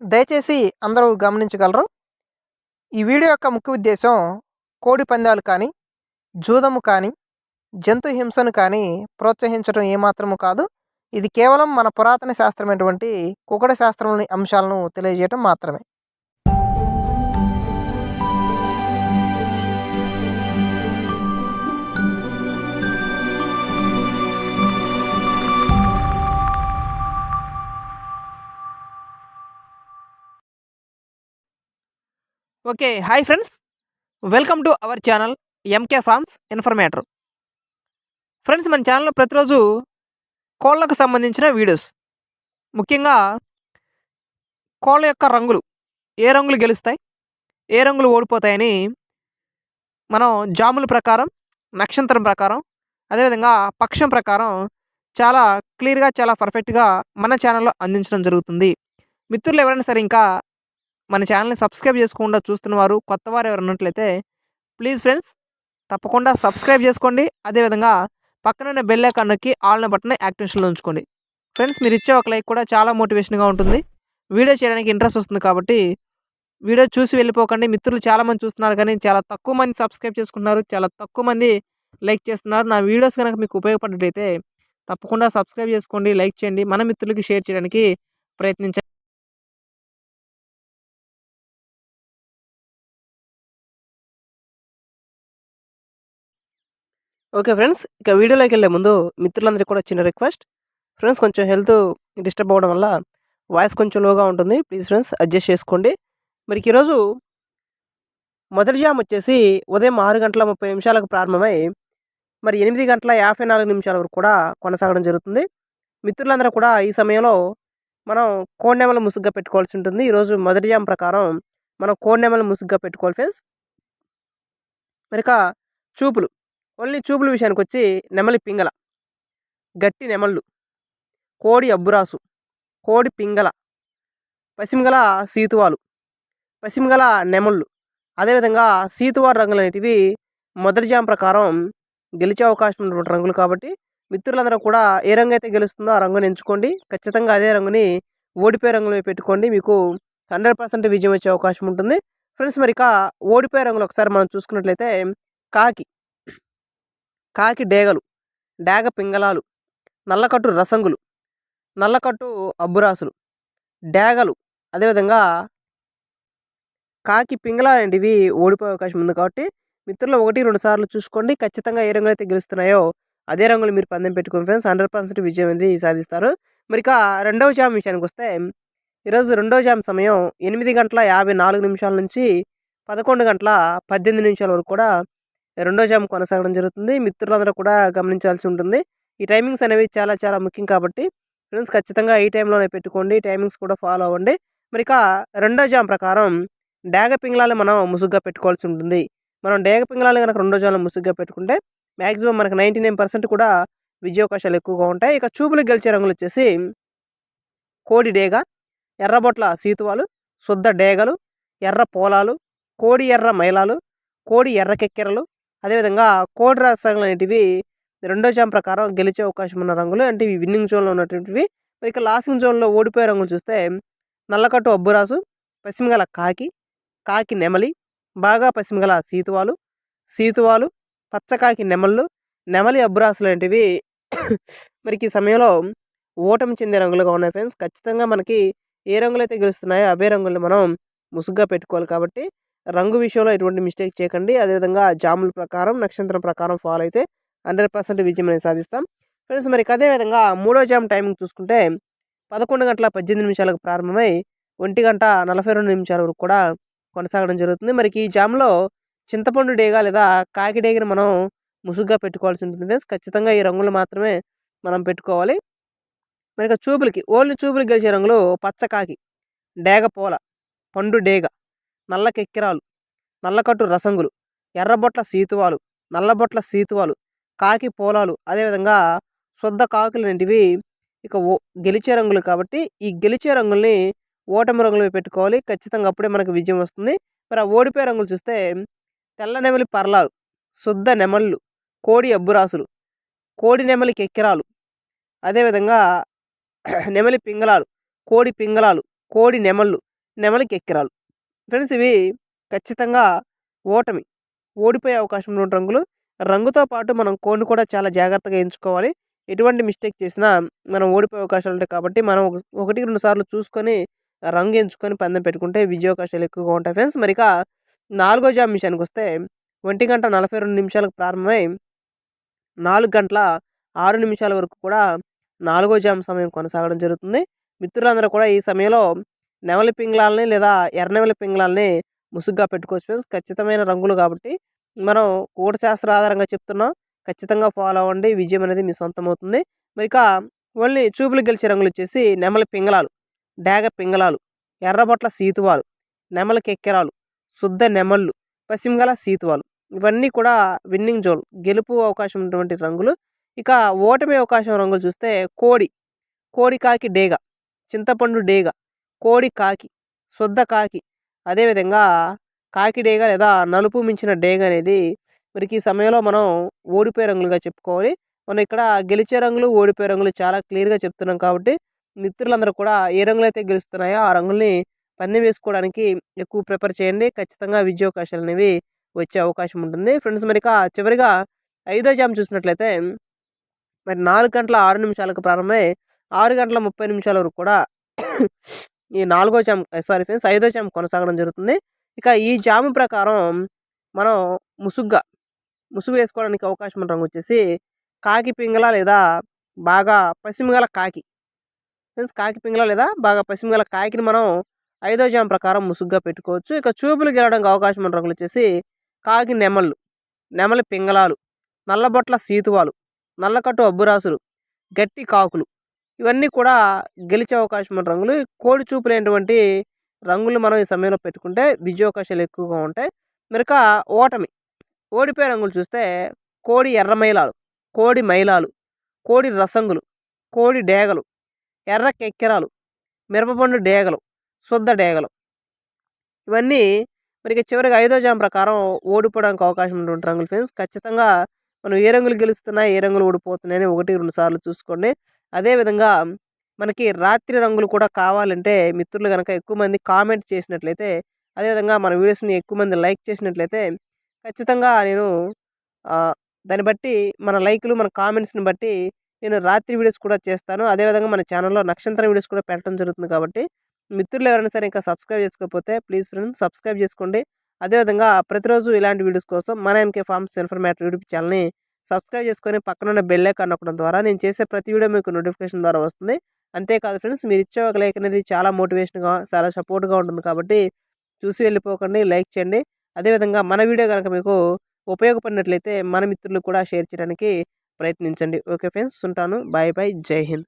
దయచేసి అందరూ గమనించగలరు. ఈ వీడియో యొక్క ముఖ్య ఉద్దేశం కోడి పందాలు కానీ జూదము కానీ జంతు హింసను కానీ ప్రోత్సహించడం ఏమాత్రము కాదు. ఇది కేవలం మన పురాతన శాస్త్రమైనటువంటి కుకట శాస్త్రంలోని అంశాలను తెలియజేయటం మాత్రమే. Okay hi friends. Welcome to our channel MK farms informator friends మన ఛానల్లో ప్రతిరోజు కోళ్ళకు సంబంధించిన వీడియోస్. ముఖ్యంగా కోళ్ళ యొక్క రంగులు. ఏ రంగులు గెలుస్తాయి? ఏ రంగులు ఓడిపోతాయని మనం జాముల ప్రకారం నక్షత్రం ప్రకారం అదేవిధంగా పక్షం ప్రకారం చాలా క్లియర్గా చాలా పర్ఫెక్ట్గా మన ఛానల్లో అందించడం జరుగుతుంది. మిత్రులు ఎవరైనా సరే ఇంకా మన ఛానల్ని సబ్స్క్రైబ్ చేసుకుండా చూస్తున్నవారు కొత్త వారు ఎవరు ఉన్నట్లయితే ప్లీజ్ ఫ్రెండ్స్ తప్పకుండా సబ్స్క్రైబ్ చేసుకోండి. అదేవిధంగా పక్కన బెల్ ఐకాన్ నొక్కి ఆల్న బటన్ యాక్టివేషన్లో ఉంచుకోండి. ఫ్రెండ్స్ మీరు ఇచ్చే ఒక లైక్ కూడా చాలా మోటివేషన్గా ఉంటుంది. వీడియో చేయడానికి ఇంట్రెస్ట్ వస్తుంది కాబట్టి వీడియో చూసి వెళ్ళిపోకండి. మిత్రులు చాలామంది చూస్తున్నారు కానీ చాలా తక్కువ మంది సబ్స్క్రైబ్ చేసుకుంటున్నారు. చాలా తక్కువ మంది లైక్ చేస్తున్నారు. నా వీడియోస్ కనుక మీకు ఉపయోగపడినట్లయితే తప్పకుండా సబ్స్క్రైబ్ చేసుకోండి. లైక్ చేయండి. మన మిత్రులకి షేర్ చేయడానికి ప్రయత్నించండి. ఓకే ఫ్రెండ్స్ ఇక వీడియోలోకి వెళ్ళే ముందు మిత్రులందరికీ కూడా చిన్న రిక్వెస్ట్. ఫ్రెండ్స్ కొంచెం హెల్త్ డిస్టర్బ్ అవ్వడం వల్ల వాయిస్ కొంచెం లోగా ఉంటుంది. ప్లీజ్ ఫ్రెండ్స్ అడ్జస్ట్ చేసుకోండి. మరి ఈరోజు మొదటి జామ్ వచ్చేసి ఉదయం ఆరు గంటల ముప్పై నిమిషాలకు ప్రారంభమై మరి ఎనిమిది గంటల యాభై నాలుగు నిమిషాల వరకు కూడా కొనసాగడం జరుగుతుంది. మిత్రులందరూ కూడా ఈ సమయంలో మనం కోడినెమలు ముసుగ్గా పెట్టుకోవాల్సి ఉంటుంది. ఈరోజు మొదటి జామ్ ప్రకారం మనం కోడినెమలు ముసుగ్గా పెట్టుకోవాలి ఫ్రెండ్స్. మరిక చూపులు. ఓన్లీ చూపుల విషయానికి వచ్చి నెమలి పింగళ. గట్టి నెమళ్ళు. కోడి అబ్బురాసు. కోడి పింగళ. పశ్చిమగల సీతువాలు. పశ్చిమగల నెమళ్ళు. అదేవిధంగా సీతువారు రంగులు అనేటివి మొదటి జాం ప్రకారం గెలిచే అవకాశం ఉన్నటువంటి రంగులు కాబట్టి మిత్రులందరూ కూడా ఏ రంగు అయితే గెలుస్తుందో ఆ రంగుని ఎంచుకోండి. ఖచ్చితంగా అదే రంగుని ఓడిపోయే రంగులో పెట్టుకోండి. మీకు హండ్రెడ్ పర్సెంట్ విజయం వచ్చే అవకాశం ఉంటుంది. ఫ్రెండ్స్ మరి ఇక ఓడిపోయే రంగులు ఒకసారి మనం చూసుకున్నట్లయితే కాకి. కాకి డేగలు డేగ పింగళాలు నల్లకట్టు రసంగులు నల్లకట్టు అబ్బురాసులు డేగలు. అదేవిధంగా కాకి పింగళ లాంటివి ఓడిపోయే అవకాశం ఉంది కాబట్టి మిత్రులు ఒకటి రెండు సార్లు చూసుకోండి. ఖచ్చితంగా ఏ రంగులు అయితే గెలుస్తున్నాయో అదే రంగులు మీరు పందెం పెట్టుకుని ఫ్రెండ్స్. హండ్రెడ్ పర్సెంట్ విజయం అనేది సాధిస్తారు. మరి ఇక రెండవ జామ్ విషయానికి వస్తే ఈరోజు రెండవ జామ్ సమయం ఎనిమిది గంటల యాభై నాలుగు నిమిషాల నుంచి పదకొండు గంటల పద్దెనిమిది నిమిషాల వరకు కూడా రెండో జామ్ కొనసాగడం జరుగుతుంది. మిత్రులందరూ కూడా గమనించాల్సి ఉంటుంది. ఈ టైమింగ్స్ అనేవి చాలా చాలా ముఖ్యం కాబట్టి ఫ్రెండ్స్ ఖచ్చితంగా ఈ టైంలోనే పెట్టుకోండి. టైమింగ్స్ కూడా ఫాలో అవ్వండి. మరి ఇక రెండో జామ్ ప్రకారం డేగ పింగళాలు మనం ముసుగ్గా పెట్టుకోవాల్సి ఉంటుంది. మనం డేగ పింగళాలు కనుక రెండో జామ్లో ముసుగ్గా పెట్టుకుంటే మ్యాక్సిమం మనకు నైంటీ నైన్ పర్సెంట్ కూడా విజయావకాశాలు ఎక్కువగా ఉంటాయి. ఇక చూపులు గెలిచే రంగులు వచ్చేసి కోడి డేగ ఎర్రబొట్ల సీతువాలు శుద్ధ డేగలు ఎర్ర పోలాలు కోడి ఎర్ర మైలాలు కోడి ఎర్ర కెక్కెరలు అదేవిధంగా కోడ్ రసాయనాలు అనేటివి రెండో జామ్ ప్రకారం గెలిచే అవకాశం ఉన్న రంగులు అంటే ఇవి విన్నింగ్ జోన్లో ఉన్నటువంటివి. మరి ఇక లాసింగ్ జోన్లో ఓడిపోయే రంగులు చూస్తే నల్లకట్టు అబ్బురాసు పశ్చిమగల కాకి కాకి నెమలి బాగా పశ్చిమగల సీతువాలు సీతువాలు పచ్చకాకి నెమళ్ళు నెమలి అబ్బురాసులు లాంటివి మరికి ఈ సమయంలో ఓటమి చెందే రంగులుగా ఉన్నాయి ఫ్రెండ్స్ ఖచ్చితంగా మనకి ఏ రంగులు అయితే గెలుస్తున్నాయో అవే రంగులను మనం ముసుగ్గా పెట్టుకోవాలి కాబట్టి రంగు విషయంలో ఎటువంటి మిస్టేక్ చేయకండి. అదేవిధంగా జాముల ప్రకారం నక్షత్రం ప్రకారం ఫాలో అయితే హండ్రెడ్ పర్సెంట్ విజయం అనేది సాధిస్తాం. ఫ్రెండ్స్ మరి అదేవిధంగా మూడో జామ్ టైమింగ్ చూసుకుంటే పదకొండు గంటల పద్దెనిమిది నిమిషాలకు ప్రారంభమై ఒంటి గంట నలభై రెండు నిమిషాల వరకు కూడా కొనసాగడం జరుగుతుంది. మరి ఈ జామ్లో చింతపండు డేగా లేదా కాకి డేగిని మనం ముసుగ్గా పెట్టుకోవాల్సి ఉంటుంది ఫ్రెండ్స్. ఖచ్చితంగా ఈ రంగులు మాత్రమే మనం పెట్టుకోవాలి. మరి చూపులకి ఓన్లీ చూపులకి గెలిచే రంగులు పచ్చకాకి డేగ పోల పండు డేగ. నల్ల కెక్కిరాలు నల్లకట్టు రసంగులు ఎర్రబొట్ల సీతువాలు నల్లబొట్ల సీతువాలు కాకి పోలాలు అదేవిధంగా శుద్ధ కాకులు లాంటివి ఇక ఓ గెలిచే రంగులు కాబట్టి ఈ గెలిచే రంగుల్ని ఓటమి రంగులు పెట్టుకోవాలి. ఖచ్చితంగా అప్పుడే మనకు విజయం వస్తుంది. మరి ఆ ఓడిపోయే రంగులు చూస్తే తెల్ల నెమలి పర్లాలు శుద్ధ నెమళ్ళు కోడి అబ్బురాసులు కోడి నెమలి కెక్కిరాలు అదేవిధంగా నెమలి పింగళాలు కోడి పింగళాలు కోడి నెమళ్ళు నెమలికి ఎక్కిరాలు ఫ్రెండ్స్ ఇవి ఖచ్చితంగా ఓటమి. ఓడిపోయే అవకాశం ఉన్న రంగులు. రంగుతో పాటు మనం కోడ్ని కూడా చాలా జాగ్రత్తగా ఎంచుకోవాలి. ఎటువంటి మిస్టేక్ చేసినా మనం ఓడిపోయే అవకాశాలు ఉంటాయి కాబట్టి మనం ఒకటి రెండు సార్లు చూసుకొని రంగు ఎంచుకొని పందెం పెట్టుకుంటే విజయ అవకాశాలు ఎక్కువగా ఉంటాయి ఫ్రెండ్స్. మరి నాలుగో జామ్ విషయానికి వస్తే ఒంటి గంట నలభై రెండు నిమిషాలకు ప్రారంభమై నాలుగు గంటల ఆరు నిమిషాల వరకు కూడా నాలుగో జామ్ సమయం కొనసాగడం జరుగుతుంది. మిత్రులందరూ కూడా ఈ సమయంలో నెమలి పింగళాలని లేదా ఎర్రనెమలి పింగళాలని ముసుగ్గా పెట్టుకోవచ్చు ఫ్రెండ్స్. ఖచ్చితమైన రంగులు కాబట్టి మనం కూట శాస్త్ర ఆధారంగా చెప్తున్నాం ఖచ్చితంగా ఫాలో అవ్వండి. విజయం అనేది మీ సొంతం అవుతుంది మరి ఇక ఓన్లీ చూపులు గెలిచే రంగులు వచ్చేసి నెమలి పింగళాలు డేగ పింగళాలు ఎర్రబొట్ల సీతువాలు నెమల కెక్కెరాలు శుద్ధ నెమళ్ళు పశ్చిమగల సీతువాలు ఇవన్నీ కూడా విన్నింగ్ జోన్. గెలుపు అవకాశం ఉన్నటువంటి రంగులు. ఇక ఓటమి అవకాశం రంగులు చూస్తే కోడి కోడి కాకి డేగ చింతపండు డేగ కోడి కాకి శుద్ధ కాకి. అదేవిధంగా కాకి డేగ లేదా నలుపు మించిన డేగ అనేది మనకి ఈ సమయంలో మనం ఓడిపోయే రంగులుగా చెప్పుకోవాలి. మనం ఇక్కడ గెలిచే రంగులు ఓడిపోయే రంగులు చాలా క్లియర్గా చెప్తున్నాం కాబట్టి మిత్రులందరూ కూడా ఏ రంగులు అయితే గెలుస్తున్నాయో ఆ రంగుల్ని పందెం వేసుకోవడానికి ఎక్కువ ప్రిపేర్ చేయండి. ఖచ్చితంగా విజయ అవకాశాలు అనేవి వచ్చే అవకాశం ఉంటుంది. ఫ్రెండ్స్ మరి చివరిగా ఐదో జామ్ చూసినట్లయితే మరి నాలుగు గంటల ఆరు నిమిషాలకు ప్రారంభమై ఆరు గంటల ముప్పై నిమిషాల వరకు కూడా ఈ నాలుగో జామ్ సారీ ఫ్రెండ్స్ ఐదో జామ్ కొనసాగడం జరుగుతుంది. ఇక ఈ జాము ప్రకారం మనం ముసుగ్గా ముసుగు వేసుకోవడానికి అవకాశం రంగు వచ్చేసి కాకి పింగళ లేదా బాగా పసిమిగల కాకి. ఫ్రెండ్స్ కాకి పింగళ లేదా బాగా పసిమిగల కాకిని మనం ఐదో జామ్ ప్రకారం ముసుగ్గా పెట్టుకోవచ్చు. ఇక చూపులు గెలడానికి అవకాశం ఉన్న రంగులు వచ్చేసి కాకి నెమళ్ళు నెమలి పింగళాలు నల్లబొట్ల సీతువాలు నల్లకట్టు అబ్బురాసులు గట్టి కాకులు. ఇవన్నీ కూడా గెలిచే అవకాశం ఉన్న రంగులు. కోడి చూపులేనటువంటి రంగులు మనం ఈ సమయంలో పెట్టుకుంటే విజయ అవకాశాలు ఎక్కువగా ఉంటాయి. మరిక ఓటమి. ఓడిపోయే రంగులు చూస్తే కోడి ఎర్ర మైలాలు కోడి మైలాలు కోడి రసంగులు కోడి డేగలు ఎర్ర కెక్కెరాలు మిరపపండు డేగలు శుద్ధ డేగలు. ఇవన్నీ మనకి చివరికి ఐదో జామ్ ప్రకారం ఓడిపోవడానికి అవకాశం ఉన్నటువంటి రంగులు ఫ్రెండ్స్. ఖచ్చితంగా మనం ఏ రంగులు గెలుస్తున్నాయి ఏ రంగులు ఓడిపోతున్నాయని ఒకటి రెండు సార్లు చూసుకోండి. అదేవిధంగా మనకి రాత్రి రంగులు కూడా కావాలంటే మిత్రులు కనుక ఎక్కువ మంది కామెంట్ చేసినట్లయితే అదేవిధంగా మన వీడియోస్ని ఎక్కువ మంది లైక్ చేసినట్లయితే ఖచ్చితంగా నేను దాన్ని బట్టి మన లైక్లు మన కామెంట్స్ని బట్టి నేను రాత్రి వీడియోస్ కూడా చేస్తాను. అదేవిధంగా మన ఛానల్లో నక్షత్రం వీడియోస్ కూడా పెట్టడం జరుగుతుంది కాబట్టి మిత్రులు ఎవరైనా సరే ఇంకా సబ్స్క్రైబ్ చేసుకోకపోతే ప్లీజ్ ఫ్రెండ్స్ సబ్స్క్రైబ్ చేసుకోండి. అదేవిధంగా ప్రతిరోజు ఇలాంటి వీడియోస్ కోసం మన ఎంకే ఫార్మ్స్ ఇన్ఫర్మేటర్ యూట్యూబ్ ఛానల్ని సబ్స్క్రైబ్ చేసుకొని పక్కనున్న బెల్ ఐకాన్ నొక్కడం ద్వారా నేను చేసే ప్రతి వీడియో మీకు నోటిఫికేషన్ ద్వారా వస్తుంది. అంతేకాదు ఫ్రెండ్స్ మీరు ఇచ్చే ఒక లైక్ అనేది చాలా మోటివేషన్గా చాలా సపోర్ట్గా ఉంటుంది కాబట్టి చూసి వెళ్ళిపోకండి లైక్ చేయండి. అదేవిధంగా మన వీడియో కనుక మీకు ఉపయోగపడినట్లయితే మన మిత్రులు కూడా షేర్ చేయడానికి ప్రయత్నించండి. ఓకే ఫ్రెండ్స్ ఉంటాను. Bye bye Jai Hind.